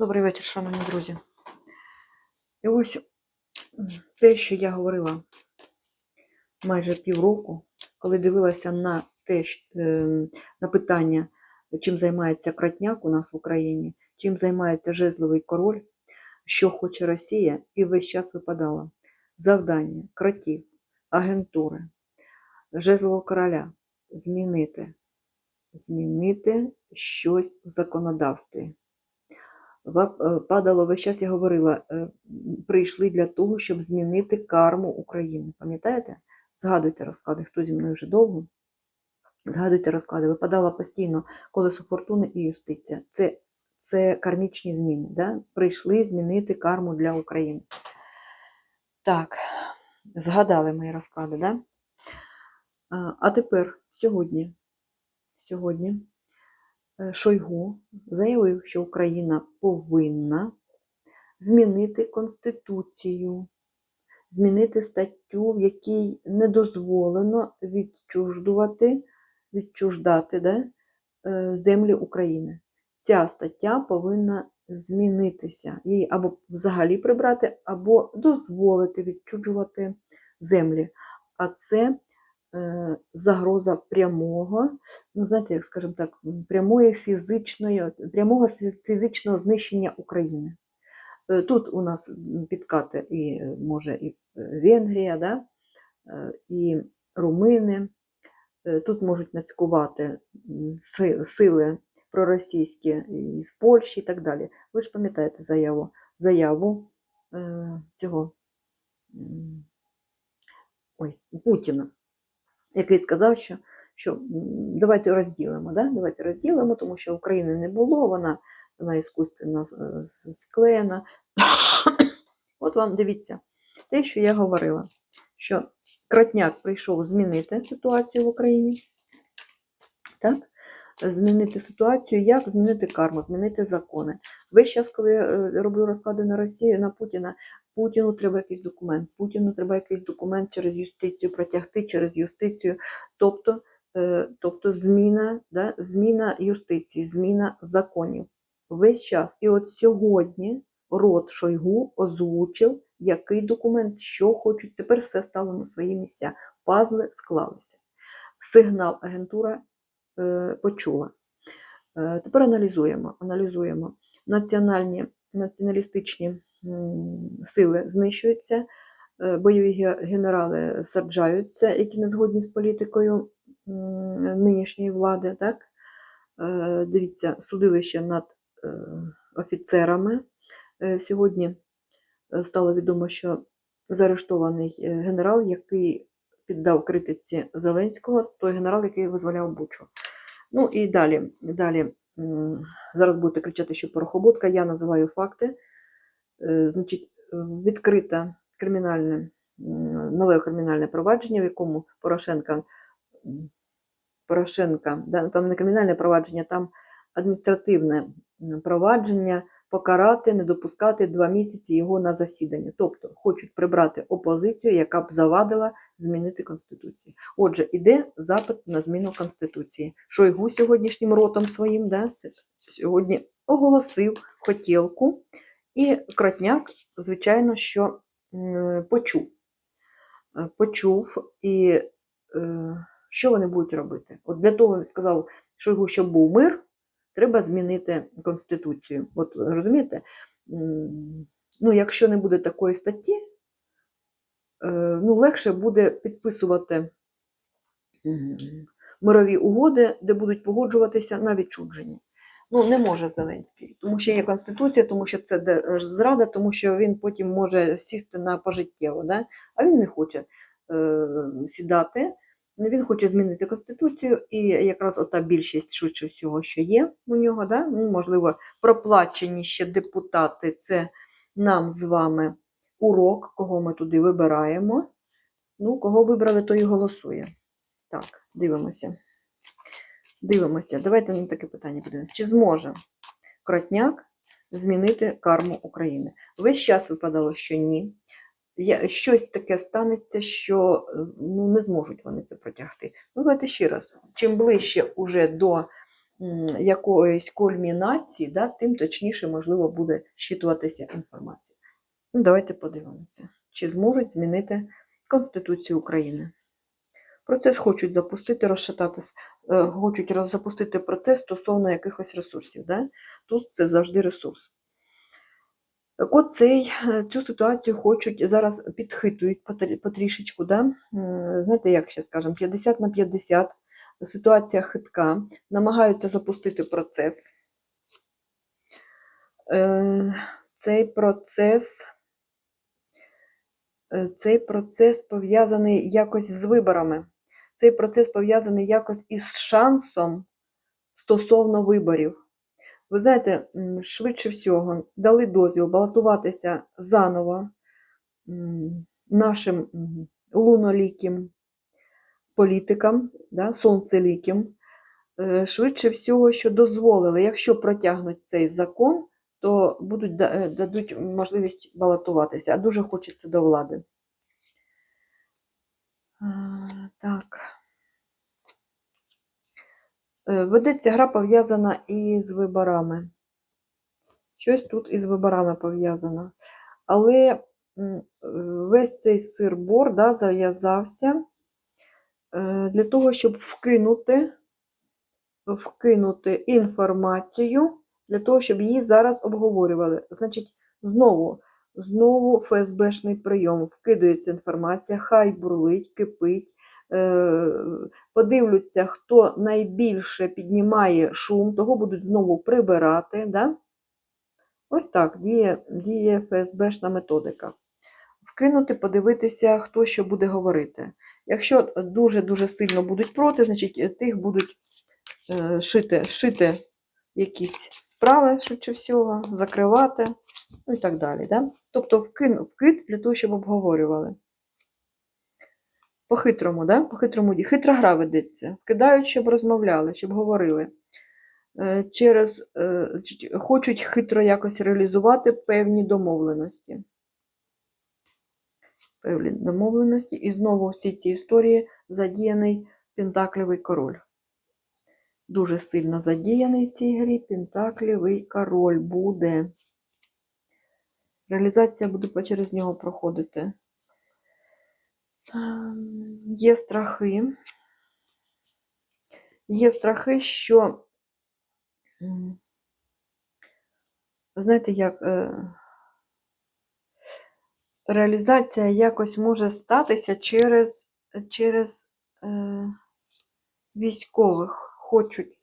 Добрий вечір, шановні друзі. І ось те, що я говорила майже півроку, коли дивилася на те, ем, на питання, чим займається Кратняк у нас в Україні, чим займається жезловий король, що хоче Росія, і весь час випадало завдання кротів, агентури, жезлового короля змінити, змінити щось в законодавстві. Е, Падало весь час, я говорила, е, прийшли для того, щоб змінити карму України. Пам'ятаєте? Згадуйте розклади, хто зі мною вже довго. Згадуйте розклади. Випадало постійно колесо фортуни і юстиція. Це, це кармічні зміни. Да? Прийшли змінити карму для України. Так, згадали мої розклади, да? А, тепер, сьогодні, сьогодні Шойгу заявив, що Україна повинна змінити Конституцію, змінити статтю, в якій не дозволено відчуждувати, відчуждати да, е, землі України. Ця стаття повинна змінитися. Її або взагалі прибрати, або дозволити відчужувати землі. А це загроза прямого, ну, знаєте, як скажімо так, прямої фізичної, прямого фізичного знищення України. Е, Тут у нас підкати і е, може і Венгрія, да? і румини. Тут можуть нацькувати сили проросійські з Польщі і так далі. Ви ж пам'ятаєте заяву, заяву цього ой, Путіна, який сказав, що, що давайте розділимо, да? давайте розділимо, тому що України не було, вона, вона іскусственно з- склеєна. От вам дивіться, те, що я говорила, що Кротняк прийшов змінити ситуацію в Україні. Так? Змінити ситуацію, як змінити карму, змінити закони. Весь час, коли я е, роблю розклади на Росію, на Путіна, Путіну треба якийсь документ, Путіну треба якийсь документ через юстицію протягти, через юстицію. Тобто, е, тобто зміна, да, зміна юстиції, зміна законів. Весь час. І от сьогодні рот Шойгу озвучив, який документ, що хочуть. Тепер все стало на свої місця. Пазли склалися. Сигнал агентура е, почула. Е, Тепер аналізуємо. аналізуємо. Національні, націоналістичні сили знищуються, е, бойові генерали саджаються, які не згодні з політикою нинішньої влади. Так? Е, Дивіться, судилище над е, офіцерами. Сьогодні стало відомо, що заарештований генерал, який піддав критиці Зеленського, той генерал, який визволяв Бучу. Ну і далі, далі зараз будете кричати, що порохоботка, я називаю факти. Е, Значить, е, відкрите кримінальне, нове кримінальне провадження, в якому Порошенка, Порошенка, там не кримінальне провадження, там адміністративне провадження, покарати, не допускати два місяці його на засідання. Тобто хочуть прибрати опозицію, яка б завадила змінити Конституцію. Отже, іде запит на зміну Конституції. Шойгу сьогоднішнім ротом своїм да, сьогодні оголосив хотілку, і Кротняк, звичайно, що почув. Е, Почув і е, що вони будуть робити? От для того він сказав Шойгу, щоб був мир, треба змінити Конституцію. От розумієте? Ну, якщо не буде такої статті, е, ну, легше буде підписувати мирові угоди, де будуть погоджуватися на відчудження. Ну, не може Зеленський, тому що є Конституція, тому що це де- зрада, тому що він потім може сісти на пожиттєво. Да? А він не хоче е, сідати, він хоче змінити Конституцію, і якраз ота більшість, швидше всього, що є у нього, да? ну, можливо, проплачені ще депутати, це нам з вами урок, кого ми туди вибираємо. Ну, кого вибрали, той і голосує. Так, дивимося. Дивимося. Давайте на таке питання подивимося. Чи зможе Кротняк змінити карму України? Весь час випадало, що ні. Щось таке станеться, що ну, не зможуть вони це протягти. Ну, давайте ще раз. Чим ближче уже до якоїсь кульмінації, да, тим точніше, можливо, буде щитуватися інформація. Ну, давайте подивимося, чи зможуть змінити Конституцію України. Процес хочуть запустити, розшататись, е, хочуть запустити процес стосовно якихось ресурсів. Да? Тут це завжди ресурс. Так от цей, е, цю ситуацію хочуть зараз підхитують потрішечку. Да? Знаєте, як ще скажемо, 50 на 50. Ситуація хитка, намагаються запустити процес. Е, Цей процес, цей процес пов'язаний якось з виборами. Цей процес пов'язаний якось із шансом стосовно виборів. Ви знаєте, швидше всього дали дозвіл балотуватися заново нашим луноліким політикам, да, сонцеліким. Е, Швидше всього, що дозволили, якщо протягнуть цей закон, то будуть, е, дадуть можливість балотуватися, а дуже хочеться до влади. Так. Е, Ведеться гра пов'язана із виборами. Щось тут із виборами пов'язано. Але весь цей сир-бор да, зав'язався е, для того, щоб вкинути, вкинути інформацію, для того, щоб її зараз обговорювали. Значить, знову, знову ФСБшний прийом. Вкидається інформація, хай бурлить, кипить. Е, подивляться, хто найбільше піднімає шум, того будуть знову прибирати. Да? Ось так діє, діє ФСБшна методика. Вкинути, подивитися, хто що буде говорити. Якщо дуже-дуже сильно будуть проти, значить тих будуть е, шити, шити якісь справи, швидше всього, закривати, ну і так далі. Да? Тобто вкид для того, щоб обговорювали. По-хитрому, да? По-хитрому ді- хитра гра ведеться. Вкидають, щоб розмовляли, щоб говорили. Е, Через, е, хочуть хитро якось реалізувати певні домовленості. Певні домовленості. І знову в цій цій історії задіяний Пентаклівий король. Дуже сильно задіяний в цій грі Пентаклівий король буде. Реалізація буде через нього проходити. Є страхи. Є страхи, що, знаєте, як е, реалізація якось може статися через, через е, військових. Хочуть.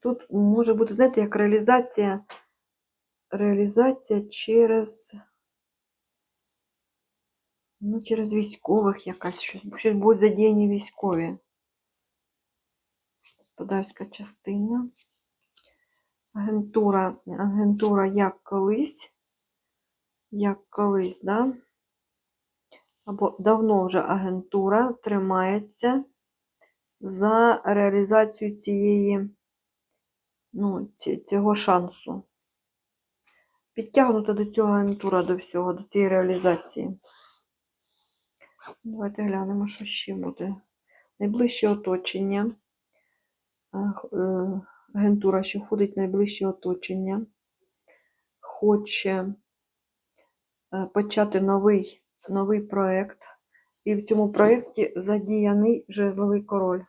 Тут може бути, знаєте, як реалізація, реалізація через. Ну, через військових якась щось, щось будуть задіяні військові. Господарська частина. Агентура, агентура як колись. Як колись, да? Або давно вже агентура тримається за реалізацію цієї, ну, цього шансу. Підтягнута до цього агентура до всього, до цієї реалізації. Давайте глянемо, що ще буде. Найближче оточення. Е, Агентура, що входить в найближче оточення, хоче е, почати новий, новий проєкт. І в цьому проєкті задіяний жезловий король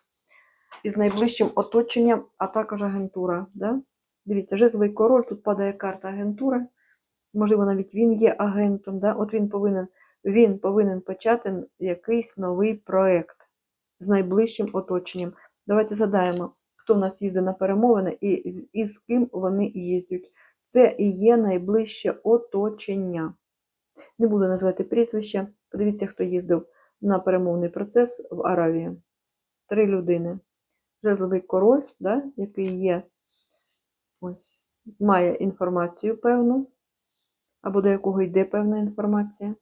із найближчим оточенням, а також агентура. Да? Дивіться, жезловий король, тут падає карта агентури. Можливо, навіть він є агентом. Да? От він повинен він повинен почати якийсь новий проєкт з найближчим оточенням. Давайте згадаємо, хто в нас їздить на перемовини і з, і з ким вони їздять. Це і є найближче оточення. Не буду називати прізвища. Подивіться, хто їздив на перемовний процес в Аравії. Три людини. Жезловий король, да, який є, ось, має інформацію певну, або до якого йде певна інформація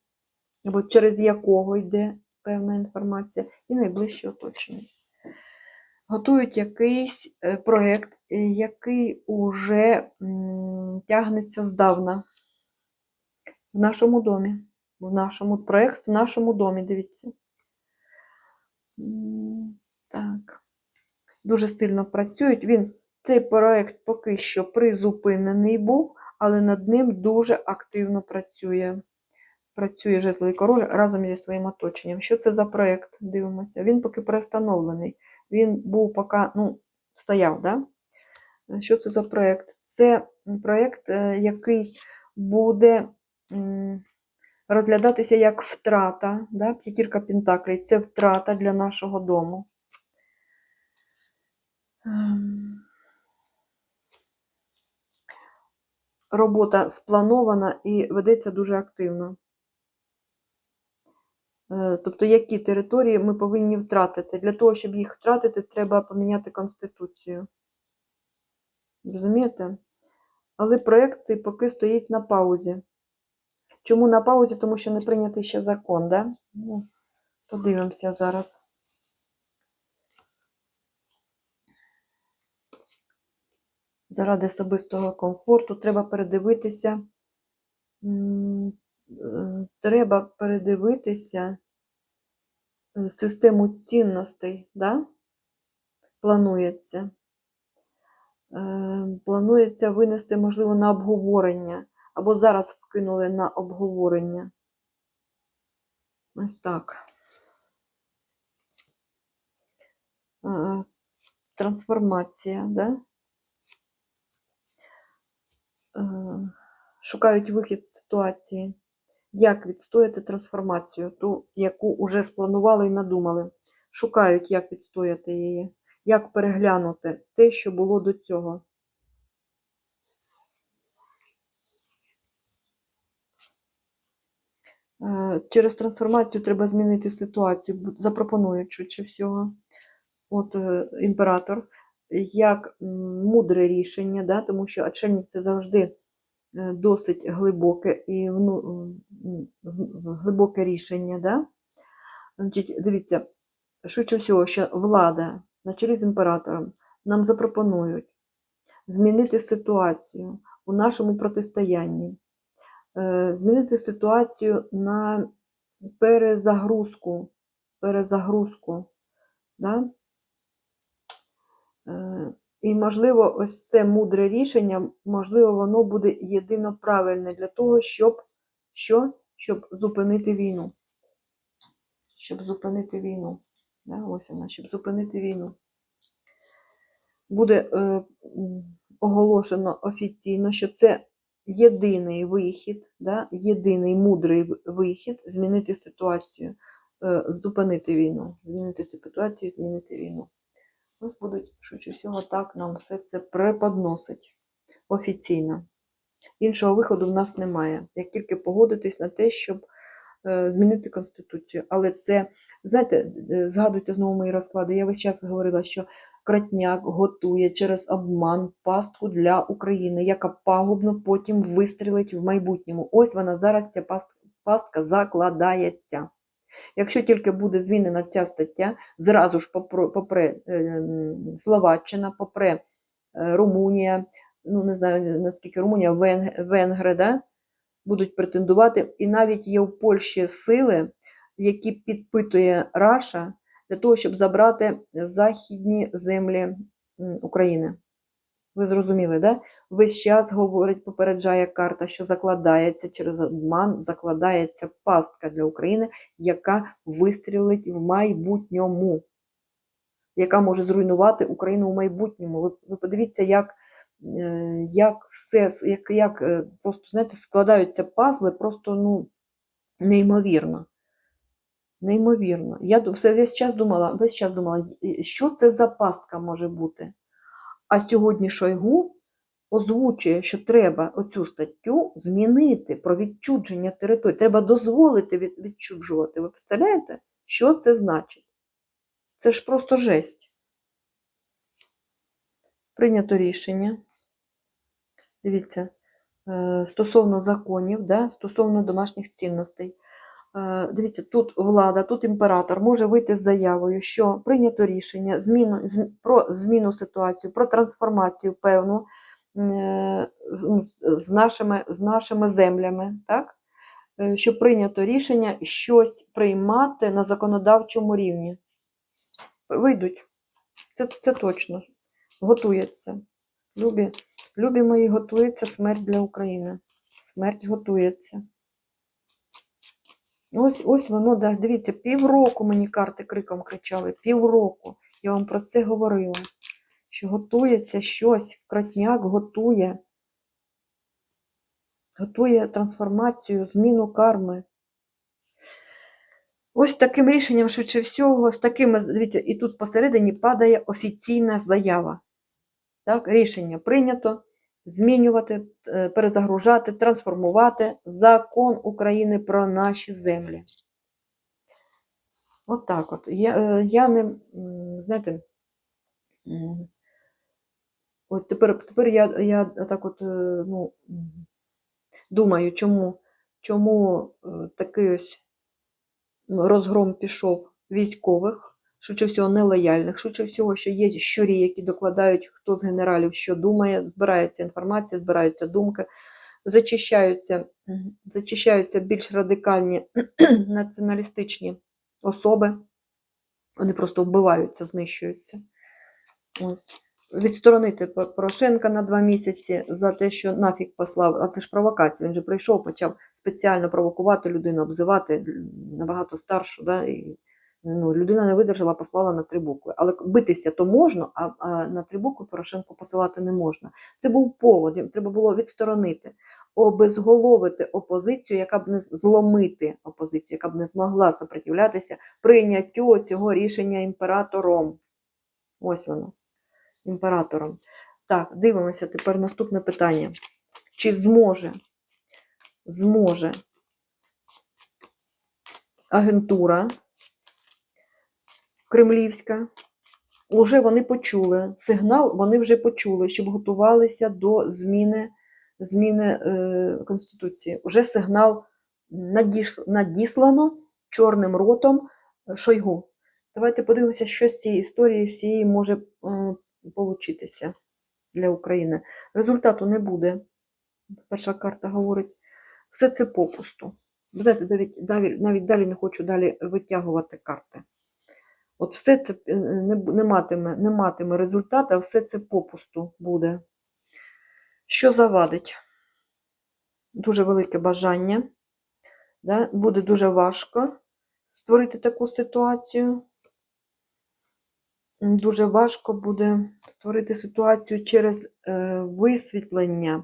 або через якого йде певна інформація, і найближче оточення. Готують якийсь е, проєкт, е, який уже тягнеться здавна в нашому домі. В нашому проєкт в нашому домі, дивіться. Так. дуже сильно працюють. Він, цей проект поки що призупинений був, але над ним дуже активно працює. Працює жезловий король разом зі своїм оточенням. Що це за проект? Дивимося. Він поки перестановлений. Він був поки, ну, стояв, да? Що це за проект? Це проект, е, який буде розглядатися як втрата. Да? П'ятірка Пентаклей це втрата для нашого дому. Ем. Робота спланована і ведеться дуже активно. Е, Тобто, які території ми повинні втратити. Для того, щоб їх втратити, треба поміняти Конституцію. Розумієте? Але проєкт цей поки стоїть на паузі. Чому на паузі? Тому що не прийнятий ще закон, да? Ну, подивимося зараз. Заради особистого комфорту треба передивитися. Е, Треба передивитися е, систему цінностей, да? планується. Е, Планується винести, можливо, на обговорення, або зараз вкинули на обговорення. Ось так. Трансформація, да? Шукають вихід з ситуації. Як відстояти трансформацію, ту, яку вже спланували і надумали. Шукають, як відстояти її, як переглянути те, що було до цього. Е, Через трансформацію треба змінити ситуацію, запропонують швидше всього. От е, імператор, як мудре рішення, да, тому що отшельник це завжди досить глибоке і ну, г- глибоке рішення. Да? Значить, дивіться, швидше всього, що влада на чолі з імператором нам запропонують змінити ситуацію у нашому протистоянні, е, змінити ситуацію на перезагрузку, перезагрузку. Да? І, можливо, ось це мудре рішення, можливо, воно буде єдино правильне для того, щоб, що? щоб зупинити війну. Щоб зупинити війну. Да, ось вона, щоб зупинити війну. Буде е, оголошено офіційно, що це єдиний вихід, да, єдиний мудрий вихід змінити ситуацію, е, зупинити війну. Змінити ситуацію, змінити війну. Ось будуть, швидше всього, так нам все це преподносить офіційно. Іншого виходу в нас немає. Як тільки погодитись на те, щоб е, змінити Конституцію. Але це, знаєте, е, згадуйте знову мої розклади. Я весь час говорила, що Кратняк готує через обман пастку для України, яка пагубно потім вистрілить в майбутньому. Ось вона зараз ця паст- пастка закладається. Якщо тільки буде змінена ця стаття, зразу ж попро- попре е, Словаччина, попре е, Румунія, ну не знаю наскільки Румунія, Венгри, да, будуть претендувати. І навіть є в Польщі сили, які підпитує Раша для того, щоб забрати західні землі України. Ви зрозуміли, да? Весь час говорить, попереджає карта, що закладається через обман, закладається пастка для України, яка вистрілить в майбутньому, яка може зруйнувати Україну в майбутньому. Ви, ви подивіться, як, е, як все, як, як е, просто, знаєте, складаються пазли, просто ну, неймовірно. Неймовірно. Я все весь час думала, весь час думала, що це за пастка може бути. А сьогодні Шойгу озвучує, що треба оцю статтю змінити про відчудження території. Треба дозволити від- відчуджувати. Ви представляєте, що це значить? Це ж просто жесть. Прийнято рішення. Дивіться, е, стосовно законів, да, стосовно домашніх цінностей. Е, Дивіться, тут влада, тут імператор може вийти з заявою, що прийнято рішення зміну, про зміну ситуацію, про трансформацію певну е, з- ну, нашими, з нашими землями, так? Е, що прийнято рішення щось приймати на законодавчому рівні. Вийдуть. Це, це точно. Готується. Любі, любі мої, готується смерть для України. Смерть готується. Ось, ось воно, да, дивіться, півроку мені карти криком кричали. Півроку. Я вам про це говорила. Що готується щось, кротняк готує. Готує трансформацію, зміну карми. Ось таким рішенням, швидше всього, з такими, дивіться, і тут посередині падає офіційна заява. Так, рішення прийнято змінювати, е, перезагружати, трансформувати закон України про наші землі. От так от. Я, е, я не, знаєте, от тепер, тепер я, я так от, е, ну, думаю, чому, чому такий ось розгром пішов військових, швидше всього, нелояльних, швидше всього, що є щурі, які докладають, хто з генералів що думає, збирається інформація, збираються думки, зачищаються, зачищаються більш радикальні націоналістичні особи. Вони просто вбиваються, знищуються. Ось. Відсторонити Порошенка на два місяці за те, що нафіг послав, а це ж провокація. Він же прийшов, почав спеціально провокувати людину, обзивати набагато старшу. Да, і, ну, людина не видержала, послала на три букви. Але битися то можна, а, на три букви Порошенко посилати не можна. Це був повод, треба було відсторонити, обезголовити опозицію, яка б не зломити опозицію, яка б не змогла сопротивлятися прийняттю цього рішення імператором. Ось воно імператором. Так, дивимося тепер наступне питання. Чи зможе, зможе агентура кремлівська, уже вони почули, сигнал вони вже почули, щоб готувалися до зміни, зміни е, Конституції. Уже сигнал надіслано чорним ротом е, Шойгу. Давайте подивимося, що з цієї історії всієї може е, для України. Результату не буде. Перша карта говорить, все це попусту. Знаєте, навіть, навіть далі не хочу далі витягувати карти. От все це е, не, матиме, не матиме результату, а все це попусту буде. Що завадить? Дуже велике бажання. Да? Буде дуже важко створити таку ситуацію. Дуже важко буде створити ситуацію через е, висвітлення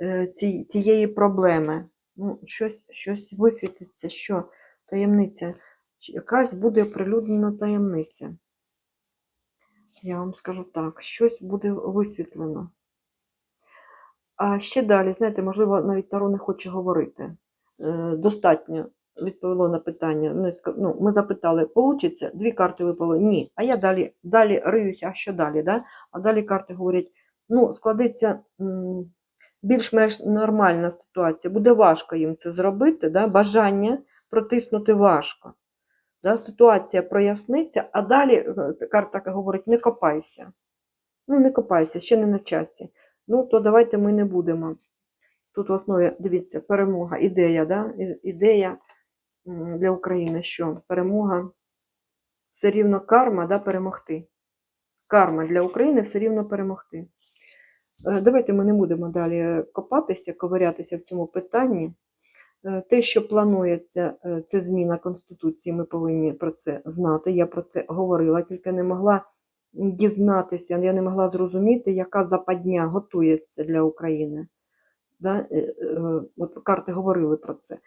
е, ці, цієї проблеми. Ну, щось, щось висвітлиться, що таємниця. Якась буде оприлюднена таємниця. Я вам скажу так, щось буде висвітлено. А ще далі, знаєте, можливо, навіть Таро не хоче говорити. Е, Достатньо відповіло на питання. Ну, ну, ми запитали, получиться? Дві карти випало? Ні. А я далі, далі риюся, а що далі? Да? А далі карти говорять: ну, складеться більш-менш нормальна ситуація. Буде важко їм це зробити, да? бажання протиснути важко. Да? Ситуація проясниться, а далі е, карта говорить: не копайся. Ну, не копайся, ще не на часі. Ну, то давайте ми не будемо. Тут в основі, дивіться, перемога, ідея, да? ідея для України, що перемога все рівно карма, да, перемогти. Карма для України все рівно перемогти. Е, Давайте ми не будемо далі копатися, ковирятися в цьому питанні. Е, Те, що планується, е, це зміна Конституції, ми повинні про це знати. Я про це говорила, тільки не могла дізнатися, я не могла зрозуміти, яка западня готується для України. Да? е, От карти говорили про це.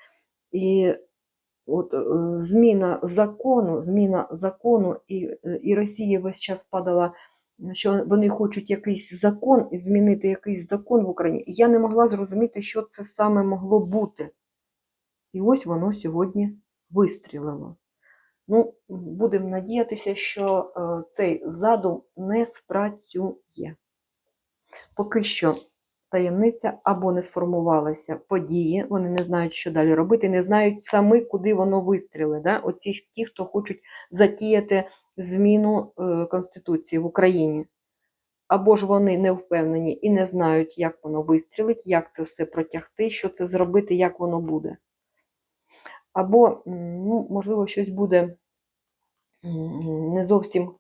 І от зміна закону, зміна закону, і, і Росія весь час падала, що вони хочуть якийсь закон і змінити якийсь закон в Україні. Я не могла зрозуміти, що це саме могло бути. І ось воно сьогодні вистрілило. Ну, будемо надіятися, що е, цей задум не спрацює. Поки що таємниця або не сформувалася події, вони не знають, що далі робити, не знають самі, куди воно вистріли. Да? Оці ті, хто хочуть затіяти зміну е, Конституції в Україні. Або ж вони не впевнені і не знають, як воно вистрілить, як це все протягти, що це зробити, як воно буде. Або, ну, можливо, щось буде не зовсім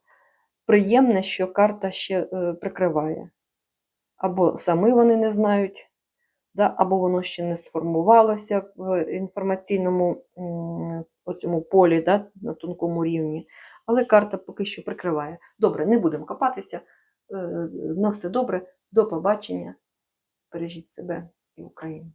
приємне, що карта ще е, прикриває. Або самі вони не знають, да, або воно ще не сформувалося в інформаційному м, оцьому полі да, на тонкому рівні. Але карта поки що прикриває. Добре, не будемо копатися. Е, На все добре. До побачення. Бережіть себе і Україну.